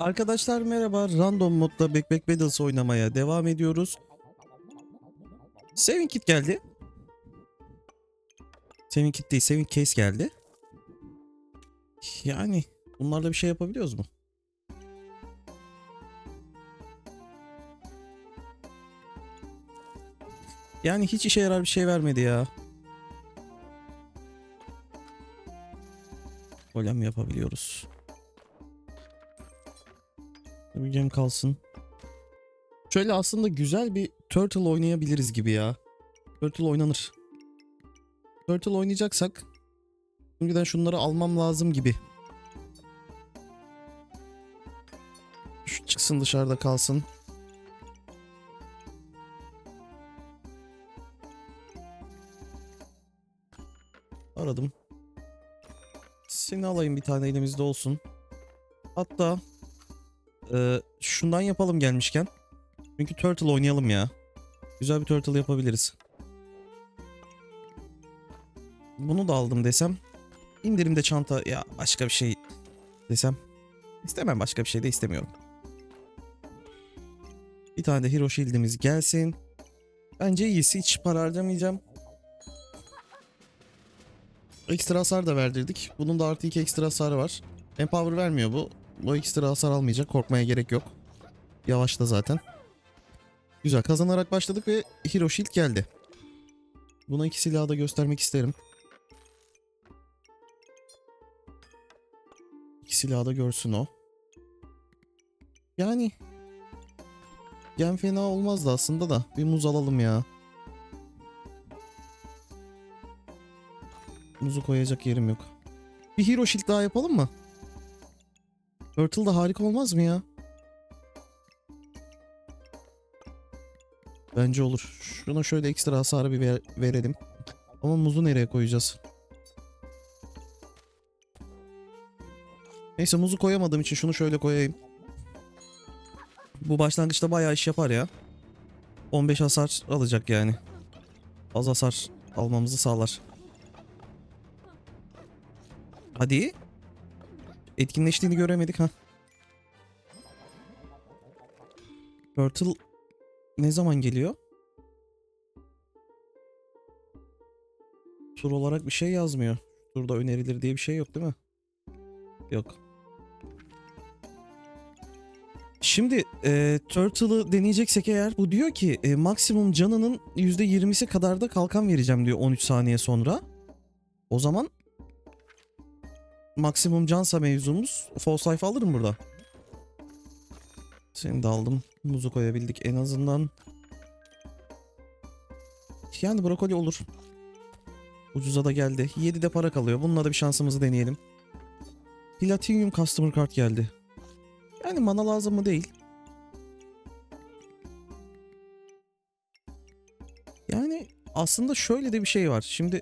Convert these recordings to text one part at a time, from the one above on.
Arkadaşlar merhaba. Random modda Backpack Battles oynamaya devam ediyoruz. Saving Kit geldi. Saving Kit değil, Saving Case geldi. Yani bunlarla bir şey yapabiliyoruz mu? Yani hiç işe yarar bir şey vermedi ya. Golem yapabiliyoruz. Bir gem kalsın. Şöyle aslında güzel bir Turtle oynayabiliriz gibi ya. Turtle oynanır. Turtle oynayacaksak şimdiden şunları almam lazım gibi. Şu çıksın dışarıda kalsın. Aradım. Seni alayım bir tane elimizde olsun. Hatta ee, şundan yapalım gelmişken. Çünkü Turtle oynayalım ya. Güzel bir Turtle yapabiliriz. Bunu da aldım desem. İndirimde çanta ya başka bir şey desem. İstemem başka bir şey de istemiyorum. Bir tane de Hero Shield'imiz gelsin. Bence iyisi hiç para harcamayacağım. Ekstra hasar da verdirdik. Bunun da artı 2 ekstra hasarı var. Empower vermiyor bu. Bu ekstra hasar almayacak. Korkmaya gerek yok. Yavaşta zaten. Güzel kazanarak başladık ve Hero Shield geldi. Buna iki silahı da göstermek isterim. İki silahı da görsün o. Yani Gen fena olmazdı aslında da. Bir muz alalım ya. Muzu koyacak yerim yok. Bir Hero Shield daha yapalım mı? Turtle da harika olmaz mı ya? Bence olur. Şuna şöyle ekstra hasarı bir ver- verelim. Ama muzu nereye koyacağız? Neyse muzu koyamadığım için şunu şöyle koyayım. Bu başlangıçta bayağı iş yapar ya. 15 hasar alacak yani. Az hasar almamızı sağlar. Hadi. Etkinleştiğini göremedik ha. Turtle ne zaman geliyor? Tur olarak bir şey yazmıyor. Turda önerilir diye bir şey yok değil mi? Yok. Şimdi e, Turtle'ı deneyeceksek eğer bu diyor ki e, maksimum canının %20'si kadar da kalkan vereceğim diyor 13 saniye sonra. O zaman maksimum cansa mevzumuz false life alırım burada. Seni de aldım. Muzu koyabildik en azından. Yani brokoli olur. Ucuza da geldi. 7'de para kalıyor. Bununla da bir şansımızı deneyelim. Platinum Customer Card geldi. Yani mana lazım mı değil. Yani aslında şöyle de bir şey var. Şimdi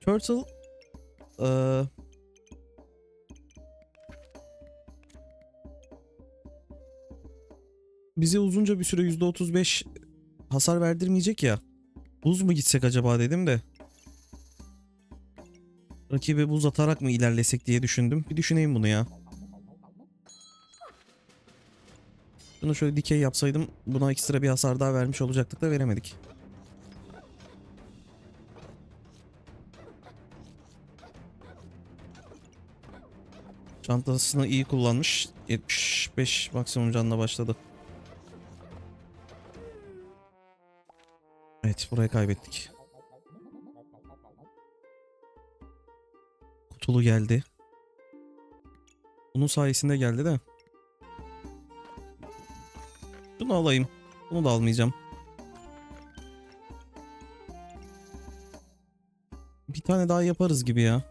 Turtle bize uzunca bir süre %35 hasar verdirmeyecek ya. Buz mu gitsek acaba dedim de. Rakibe buz atarak mı ilerlesek diye düşündüm. Bir düşüneyim bunu ya. Bunu şöyle dikey yapsaydım buna ekstra bir hasar daha vermiş olacaktık da veremedik. Çantasını iyi kullanmış. 75 maksimum canla başladı. Burayı kaybettik. Kutulu geldi. Bunun sayesinde geldi de. Bunu alayım. Bunu da almayacağım. Bir tane daha yaparız gibi ya.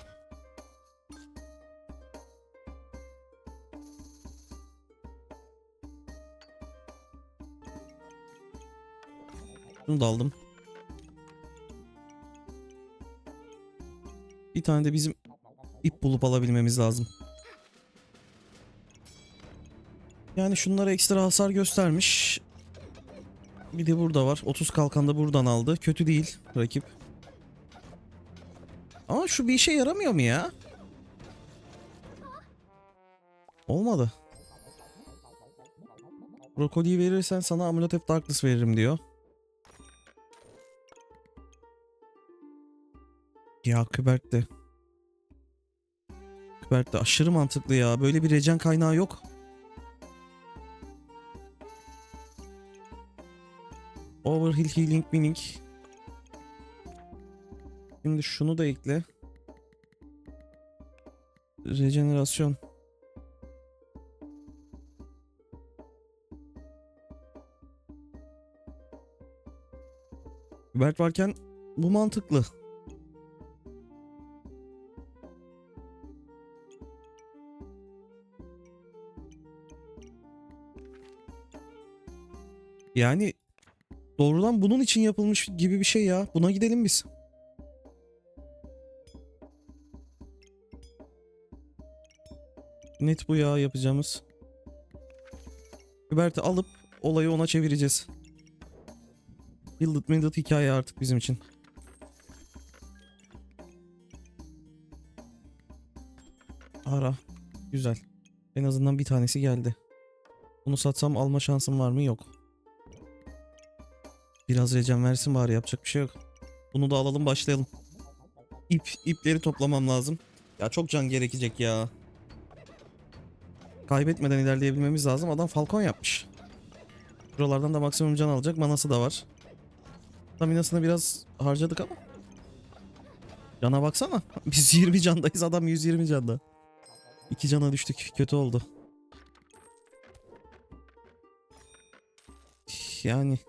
Bunu da aldım. Bir tane de bizim ip bulup alabilmemiz lazım. Yani şunlara ekstra hasar göstermiş. Bir de burada var. 30 kalkan da buradan aldı. Kötü değil rakip. Ama şu bir işe yaramıyor mu ya? Olmadı. Brokoliyi verirsen sana Amulet of Darkness veririm diyor. Ya Kübert de. Kübert de aşırı mantıklı ya. Böyle bir regen kaynağı yok. Overheal Healing Mining. Şimdi şunu da ekle. Rejenerasyon. Berk varken bu mantıklı. Yani doğrudan bunun için yapılmış gibi bir şey ya. Buna gidelim biz. Net bu ya yapacağımız. Hubert'i alıp olayı ona çevireceğiz. Build It hikaye artık bizim için. Ara. Güzel. En azından bir tanesi geldi. Bunu satsam alma şansım var mı? Yok. Biraz recem versin bari yapacak bir şey yok. Bunu da alalım başlayalım. İp, ipleri toplamam lazım. Ya çok can gerekecek ya. Kaybetmeden ilerleyebilmemiz lazım. Adam falcon yapmış. Buralardan da maksimum can alacak. Manası da var. Staminasını biraz harcadık ama. Cana baksana. Biz 20 candayız. Adam 120 canda. 2 cana düştük. Kötü oldu. Yani.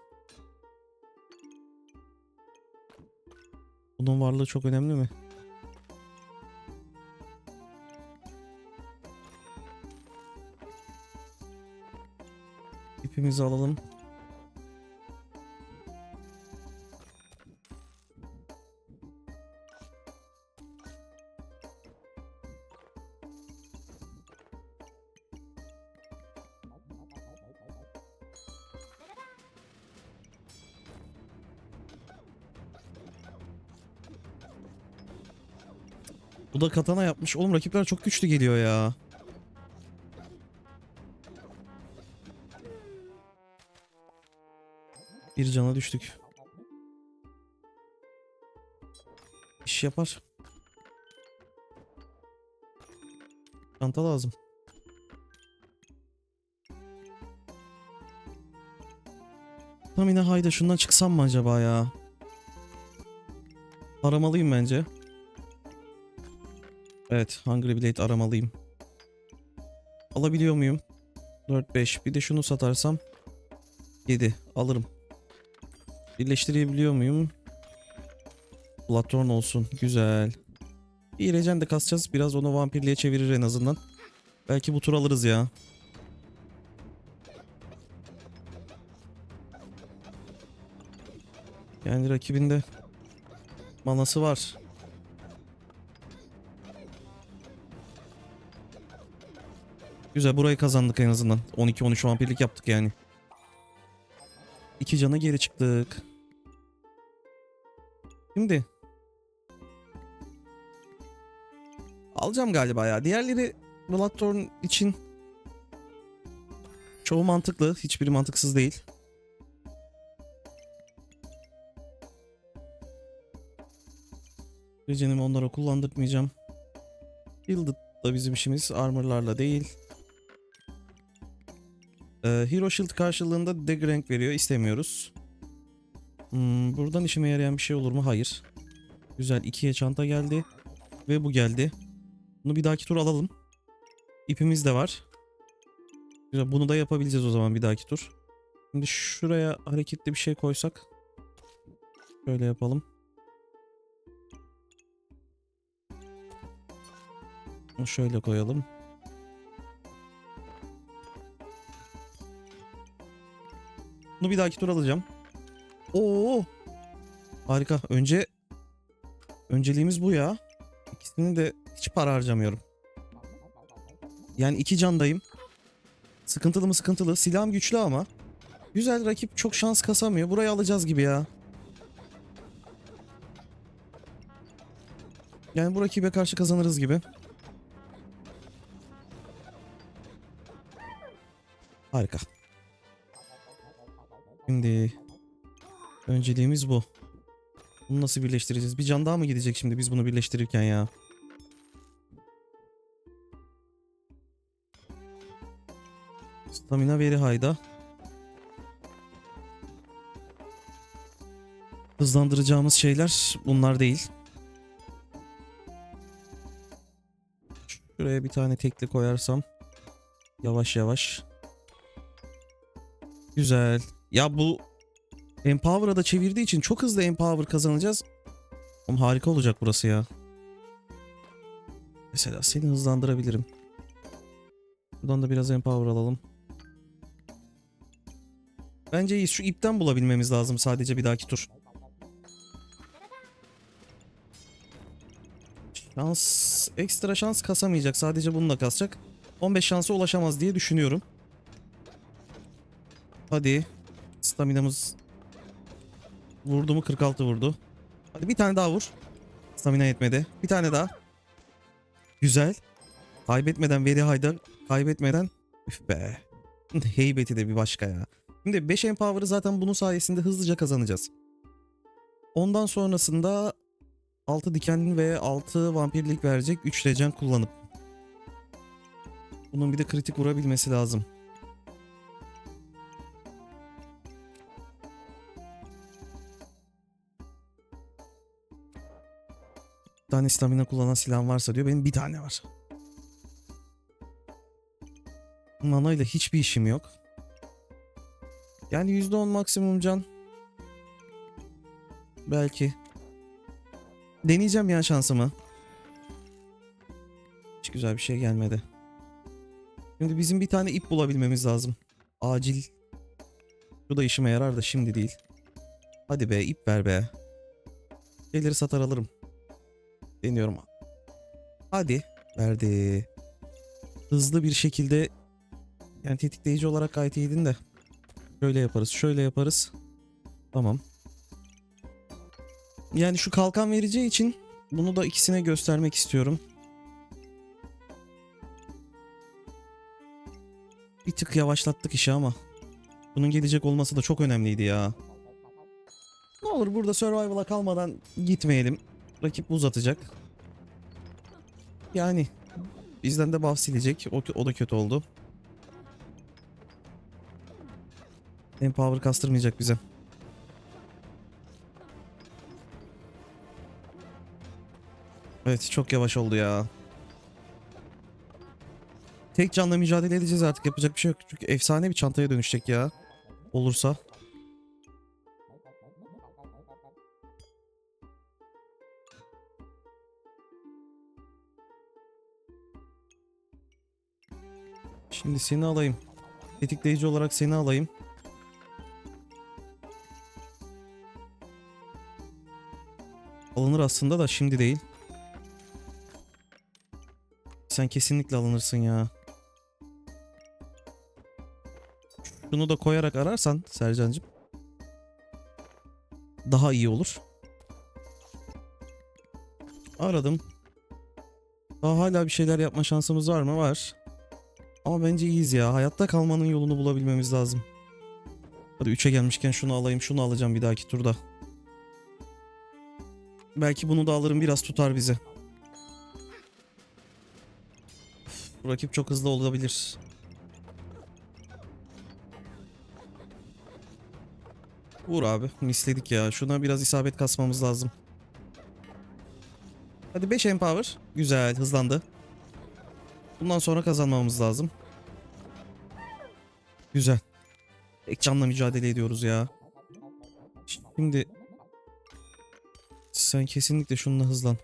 Bunun varlığı çok önemli mi? İpimizi alalım. Da katana yapmış. Oğlum rakipler çok güçlü geliyor ya. Bir cana düştük. İş yapar. Çanta lazım. Tam yine hayda şundan çıksam mı acaba ya? Aramalıyım bence. Evet, Hungry Blade aramalıyım. Alabiliyor muyum? 4-5. Bir de şunu satarsam 7. Alırım. Birleştirebiliyor muyum? Platron olsun. Güzel. İyi regen de kasacağız. Biraz onu vampirliğe çevirir en azından. Belki bu tur alırız ya. Yani rakibinde manası var. Güzel burayı kazandık en azından. 12-13 vampirlik yaptık yani. İki cana geri çıktık. Şimdi. Alacağım galiba ya. Diğerleri Bloodthorn için çoğu mantıklı. Hiçbiri mantıksız değil. Regenimi onlara kullandırmayacağım. Build da bizim işimiz. Armor'larla değil. Ee, Hero Shield karşılığında Dagger Rank veriyor. İstemiyoruz. Hmm, buradan işime yarayan bir şey olur mu? Hayır. Güzel. ikiye çanta geldi. Ve bu geldi. Bunu bir dahaki tur alalım. İpimiz de var. Güzel. Bunu da yapabileceğiz o zaman bir dahaki tur. Şimdi şuraya hareketli bir şey koysak. Şöyle yapalım. Şöyle koyalım. Bunu bir dahaki tur alacağım. Oo! Harika. Önce önceliğimiz bu ya. İkisini de hiç para harcamıyorum. Yani iki candayım. Sıkıntılı mı sıkıntılı. Silahım güçlü ama. Güzel rakip çok şans kasamıyor. Burayı alacağız gibi ya. Yani bu rakibe karşı kazanırız gibi. Harika. Şimdi önceliğimiz bu. Bunu nasıl birleştireceğiz? Bir can daha mı gidecek şimdi biz bunu birleştirirken ya? Stamina veri hayda. Hızlandıracağımız şeyler bunlar değil. Şuraya bir tane tekli koyarsam. Yavaş yavaş. Güzel. Ya bu Empower'a da çevirdiği için çok hızlı Empower kazanacağız. Oğlum harika olacak burası ya. Mesela seni hızlandırabilirim. Buradan da biraz Empower alalım. Bence iyi. Şu ipten bulabilmemiz lazım sadece bir dahaki tur. Şans, ekstra şans kasamayacak. Sadece bununla kasacak. 15 şansa ulaşamaz diye düşünüyorum. Hadi. Staminamız vurdu mu 46 vurdu. Hadi bir tane daha vur. Stamina yetmedi. Bir tane daha. Güzel. Kaybetmeden veri hayda kaybetmeden üf be. Heybeti de bir başka ya. Şimdi 5 empower'ı zaten bunun sayesinde hızlıca kazanacağız. Ondan sonrasında 6 dikenli ve 6 vampirlik verecek 3 regen kullanıp. Bunun bir de kritik vurabilmesi lazım. Tane stamina kullanan silah varsa diyor. Benim bir tane var. Mana ile hiçbir işim yok. Yani %10 maksimum can. Belki. Deneyeceğim ya şansımı. Hiç güzel bir şey gelmedi. Şimdi bizim bir tane ip bulabilmemiz lazım. Acil. Bu da işime yarar da şimdi değil. Hadi be ip ver be. Şeyleri satar alırım. Deniyorum. Hadi. Verdi. Hızlı bir şekilde yani tetikleyici olarak gayet iyiydin de. Şöyle yaparız. Şöyle yaparız. Tamam. Yani şu kalkan vereceği için bunu da ikisine göstermek istiyorum. Bir tık yavaşlattık işi ama. Bunun gelecek olması da çok önemliydi ya. Ne olur burada survival'a kalmadan gitmeyelim. Rakip uzatacak. Yani bizden de buff. O, o da kötü oldu. Empower kastırmayacak bize. Evet çok yavaş oldu ya. Tek canla mücadele edeceğiz artık yapacak bir şey yok. Çünkü efsane bir çantaya dönüşecek ya. Olursa. Şimdi seni alayım. Tetikleyici olarak seni alayım. Alınır aslında da şimdi değil. Sen kesinlikle alınırsın ya. Şunu da koyarak ararsan Sercancığım. Daha iyi olur. Aradım. Daha hala bir şeyler yapma şansımız var mı? Var. Ama bence iyiyiz ya. Hayatta kalmanın yolunu bulabilmemiz lazım. Hadi 3'e gelmişken şunu alayım. Şunu alacağım bir dahaki turda. Belki bunu da alırım biraz tutar bizi. Bu rakip çok hızlı olabilir. Vur abi. Misledik ya. Şuna biraz isabet kasmamız lazım. Hadi 5 empower. Güzel. Hızlandı. Bundan sonra kazanmamız lazım. Güzel. Tek canla mücadele ediyoruz ya. Şimdi sen kesinlikle şununla hızlan.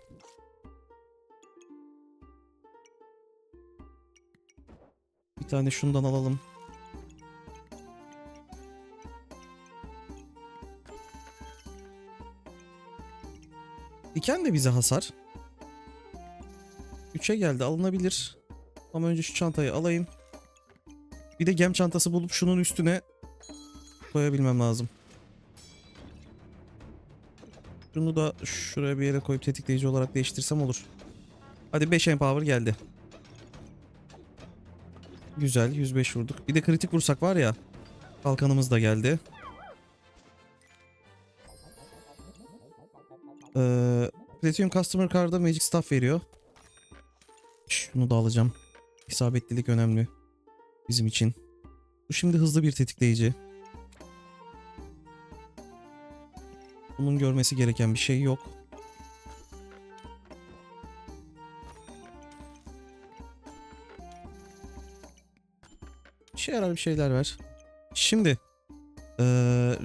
Bir tane şundan alalım. Diken de bize hasar. 3'e geldi alınabilir. Ama önce şu çantayı alayım. Bir de gem çantası bulup şunun üstüne koyabilmem lazım. Şunu da şuraya bir yere koyup tetikleyici olarak değiştirsem olur. Hadi 5 empower geldi. Güzel 105 vurduk. Bir de kritik vursak var ya. Kalkanımız da geldi. Ee, Platinum Customer Card'a Magic Staff veriyor. Şunu da alacağım. İsabetlilik önemli. Bizim için. Bu şimdi hızlı bir tetikleyici. Bunun görmesi gereken bir şey yok. İşe yarar bir şeyler ver. Şimdi eee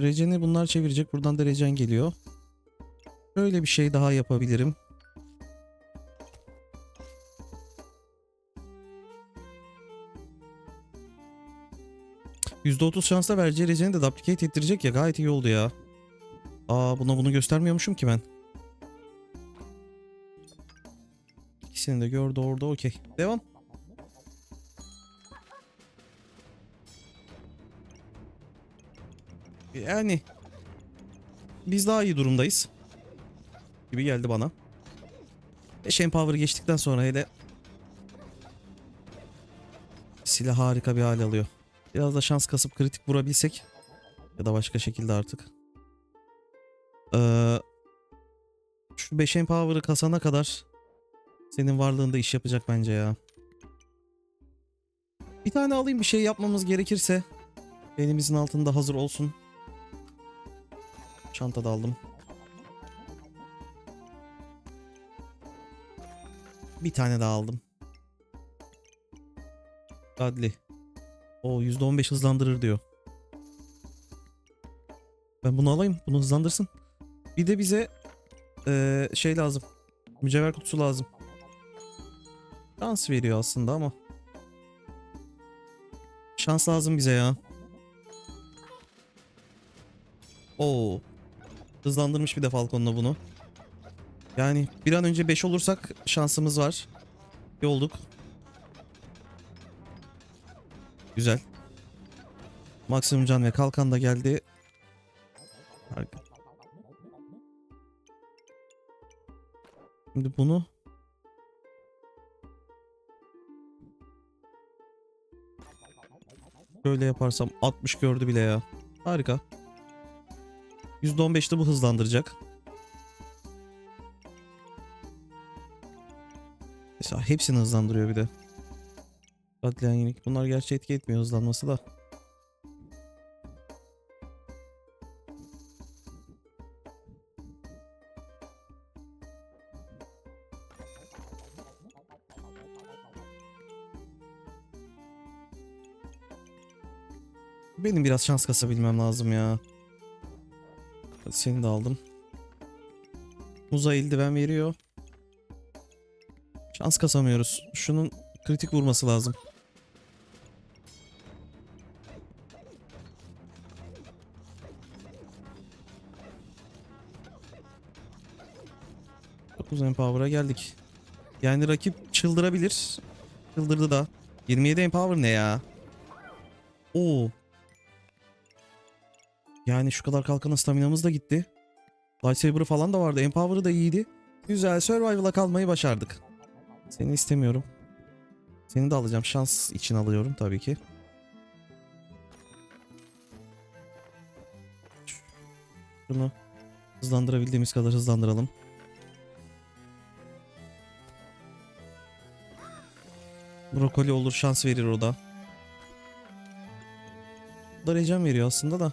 Regen'i bunlar çevirecek. Buradan da Regen geliyor. Böyle bir şey daha yapabilirim. %30 şansla vereceği Regen'i de duplicate ettirecek ya gayet iyi oldu ya. Aa buna bunu göstermiyormuşum ki ben. İkisini de gördü orada okey. Devam. Yani biz daha iyi durumdayız. Gibi geldi bana. 5 Empower geçtikten sonra hele silah harika bir hal alıyor. Biraz da şans kasıp kritik vurabilsek ya da başka şekilde artık. Ee, şu 5 Empower'ı kasana kadar senin varlığında iş yapacak bence ya. Bir tane alayım bir şey yapmamız gerekirse elimizin altında hazır olsun. Çanta da aldım. Bir tane daha aldım. Godly. O %15 hızlandırır diyor. Ben bunu alayım. Bunu hızlandırsın. Bir de bize eee, şey lazım. Mücevher kutusu lazım. Şans veriyor aslında ama. Şans lazım bize ya. Oo. Hızlandırmış bir de Falcon'la bunu. Yani bir an önce 5 olursak şansımız var. İyi olduk. Güzel. Maksimum can ve kalkan da geldi. Harika. Şimdi bunu Böyle yaparsam 60 gördü bile ya. Harika. %15'te bu hızlandıracak. Mesela hepsini hızlandırıyor bir de. Katlayan yenik. Bunlar gerçi etki etmiyor hızlanması da. Benim biraz şans kasabilmem lazım ya. Hadi seni de aldım. Muza eldiven veriyor. Şans kasamıyoruz. Şunun kritik vurması lazım. Dokuz Empower'a geldik. Yani rakip çıldırabilir. Çıldırdı da. 27 Empower ne ya? Oo. Yani şu kadar kalkana staminamız da gitti. Lightsaber'ı falan da vardı. Empower'ı da iyiydi. Güzel survival'a kalmayı başardık. Seni istemiyorum. Seni de alacağım. Şans için alıyorum tabii ki. Şunu hızlandırabildiğimiz kadar hızlandıralım. Brokoli olur şans verir o da. Bu da rejim veriyor aslında da.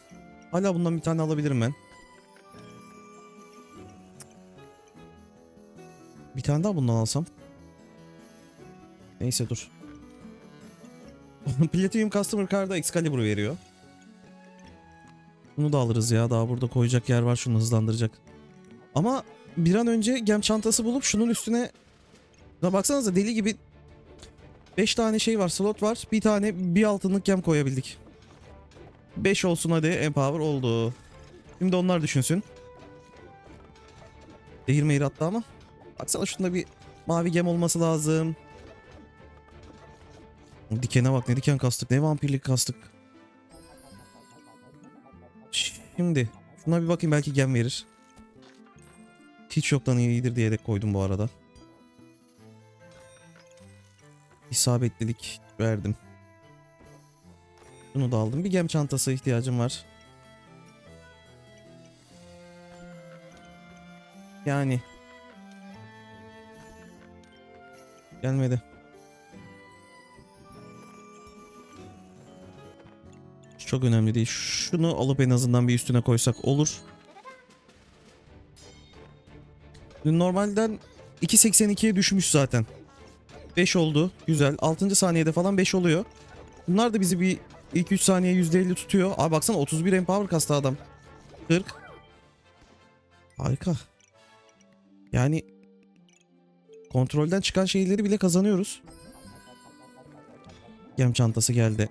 Hala bundan bir tane alabilirim ben. Bir tane daha bundan alsam. Neyse dur. Platinum Customer Card'a Excalibur veriyor. Bunu da alırız ya. Daha burada koyacak yer var. Şunu hızlandıracak. Ama bir an önce gem çantası bulup şunun üstüne... Da baksanıza deli gibi 5 tane şey var. Slot var. Bir tane bir altınlık gem koyabildik. 5 olsun hadi. Empower oldu. Şimdi onlar düşünsün. Zehir meyir attı ama. Baksana şunda bir mavi gem olması lazım. Dikene bak ne diken kastık ne vampirlik kastık. Şimdi şuna bir bakayım belki gem verir. Hiç yoktan iyidir diyerek koydum bu arada. İsabetlilik verdim. Bunu da aldım. Bir gem çantası ihtiyacım var. Yani. Gelmedi. Çok önemli değil. Şunu alıp en azından bir üstüne koysak olur. Normalden 2.82'ye düşmüş zaten. 5 oldu. Güzel. 6. saniyede falan 5 oluyor. Bunlar da bizi bir ilk 3 saniye %50 tutuyor. Abi baksana 31 empower kastı adam. 40. Harika. Yani kontrolden çıkan şeyleri bile kazanıyoruz. Gem çantası geldi.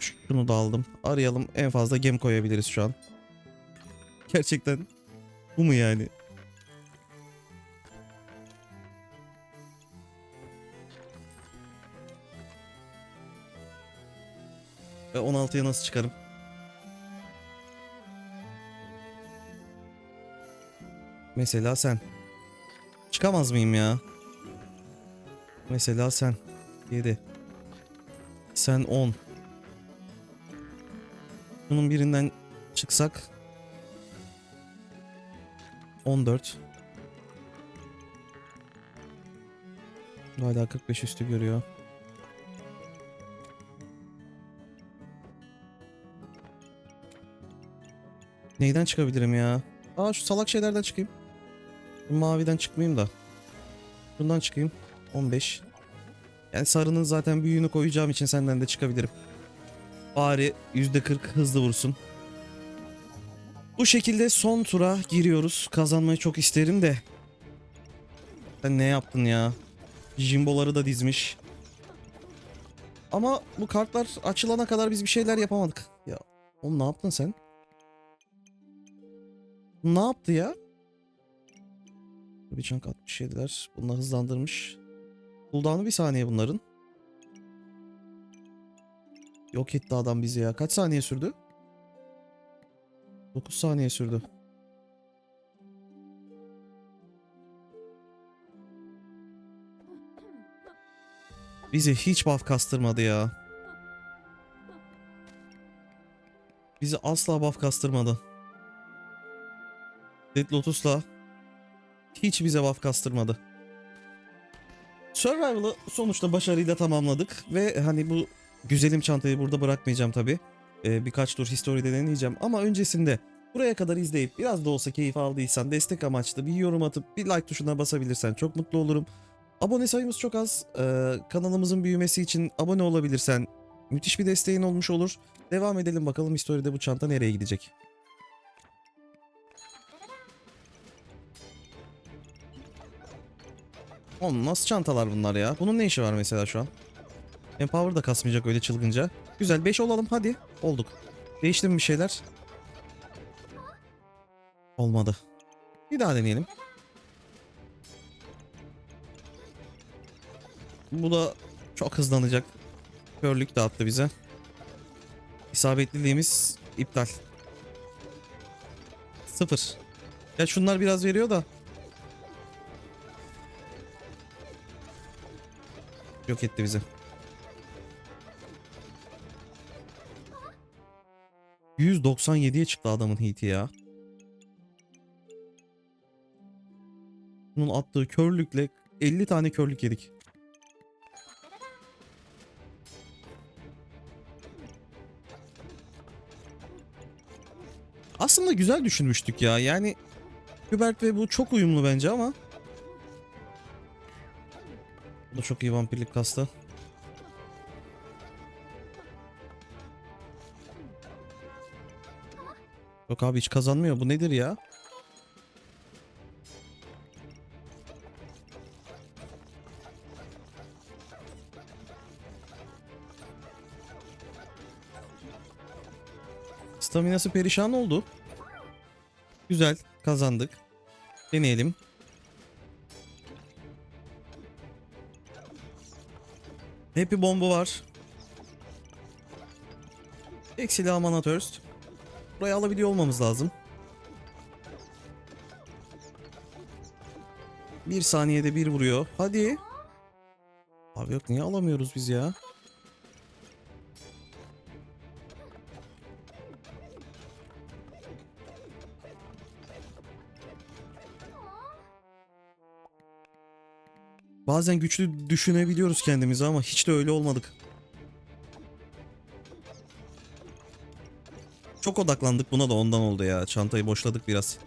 Şunu da aldım. Arayalım. En fazla gem koyabiliriz şu an. Gerçekten bu mu yani? 16'ya nasıl çıkarım? Mesela sen. Çıkamaz mıyım ya? Mesela sen. 7. Sen 10. Bunun birinden çıksak 14. Hala 45 üstü görüyor. Neyden çıkabilirim ya? Aa şu salak şeylerden çıkayım. Bu maviden çıkmayayım da. Bundan çıkayım. 15. Yani sarının zaten büyüğünü koyacağım için senden de çıkabilirim. Bari %40 hızlı vursun. Bu şekilde son tura giriyoruz. Kazanmayı çok isterim de. Sen ne yaptın ya? Jimboları da dizmiş. Ama bu kartlar açılana kadar biz bir şeyler yapamadık. Ya oğlum ne yaptın sen? Ne yaptı ya? Bir çank 67'ler. Bunlar hızlandırmış. Cooldown'u bir saniye bunların. Yok etti adam bizi ya. Kaç saniye sürdü? 9 saniye sürdü. Bizi hiç buff kastırmadı ya. Bizi asla buff kastırmadı. Dead Lotus'la hiç bize buff kastırmadı. Survival'ı sonuçta başarıyla tamamladık ve hani bu güzelim çantayı burada bırakmayacağım tabi. birkaç tur historide deneyeceğim ama öncesinde buraya kadar izleyip biraz da olsa keyif aldıysan destek amaçlı bir yorum atıp bir like tuşuna basabilirsen çok mutlu olurum. Abone sayımız çok az. Ee, kanalımızın büyümesi için abone olabilirsen müthiş bir desteğin olmuş olur. Devam edelim bakalım historide bu çanta nereye gidecek. Oğlum nasıl çantalar bunlar ya? Bunun ne işi var mesela şu an? Empower da kasmayacak öyle çılgınca. Güzel 5 olalım hadi. Olduk. Değişti mi bir şeyler? Olmadı. Bir daha deneyelim. Bu da çok hızlanacak. Körlük dağıttı bize. İsabetliliğimiz iptal. Sıfır. Ya şunlar biraz veriyor da. Yok etti bizi. ...197'ye çıktı adamın hiti ya. Bunun attığı körlükle 50 tane körlük yedik. Aslında güzel düşünmüştük ya. Yani Hubert ve bu çok uyumlu bence ama. Da çok iyi vampirlik kastı. Yok abi hiç kazanmıyor. Bu nedir ya? Staminası perişan oldu. Güzel kazandık. Deneyelim. Happy bomba var. Eksili Amana Thirst. Burayı alabiliyor olmamız lazım. Bir saniyede bir vuruyor. Hadi. Abi yok niye alamıyoruz biz ya? Bazen güçlü düşünebiliyoruz kendimizi ama hiç de öyle olmadık. Çok odaklandık buna da ondan oldu ya. Çantayı boşladık biraz.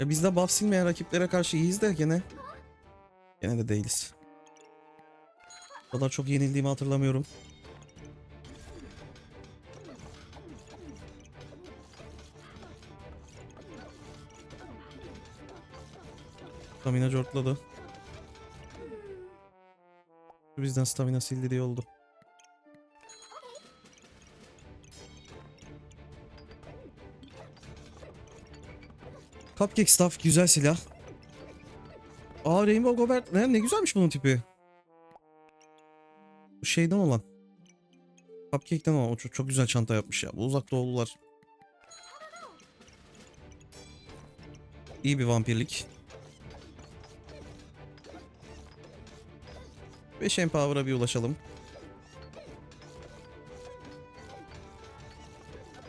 Ya biz de buff silmeyen rakiplere karşı iyiyiz de gene. Gene de değiliz. O kadar çok yenildiğimi hatırlamıyorum. Stamina cortladı. Bizden stamina sildi diye oldu. Cupcake Staff güzel silah. Aa Rainbow Gobert ne, ne güzelmiş bunun tipi. Bu şeyden olan. Cupcake'den olan. O çok, çok güzel çanta yapmış ya. Bu uzak doğulular. İyi bir vampirlik. 5 Empower'a bir ulaşalım.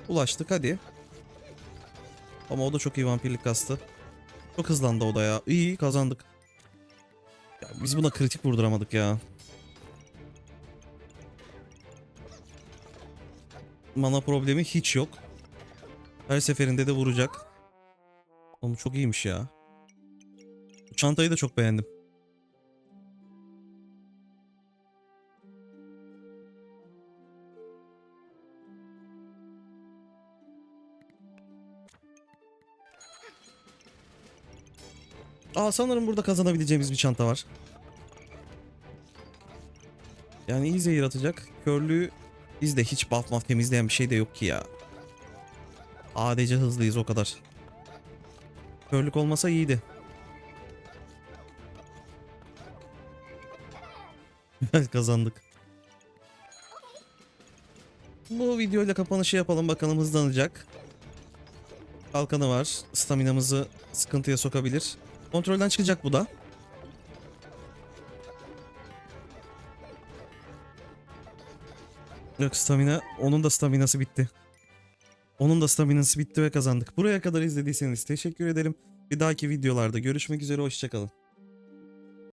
Ulaştık hadi. Ama o da çok iyi vampirlik kastı. Çok hızlandı o da ya. İyi kazandık. Ya biz buna kritik vurduramadık ya. Mana problemi hiç yok. Her seferinde de vuracak. Oğlum çok iyiymiş ya. Çantayı da çok beğendim. Aa sanırım burada kazanabileceğimiz bir çanta var. Yani iyi zehir atacak. Körlüğü bizde hiç buff buff temizleyen bir şey de yok ki ya. ADC hızlıyız o kadar. Körlük olmasa iyiydi. Kazandık. Bu videoyla kapanışı yapalım bakalım hızlanacak. Kalkanı var. Staminamızı sıkıntıya sokabilir. Kontrolden çıkacak bu da. Yok stamina. Onun da staminası bitti. Onun da staminası bitti ve kazandık. Buraya kadar izlediyseniz teşekkür ederim. Bir dahaki videolarda görüşmek üzere. Hoşçakalın.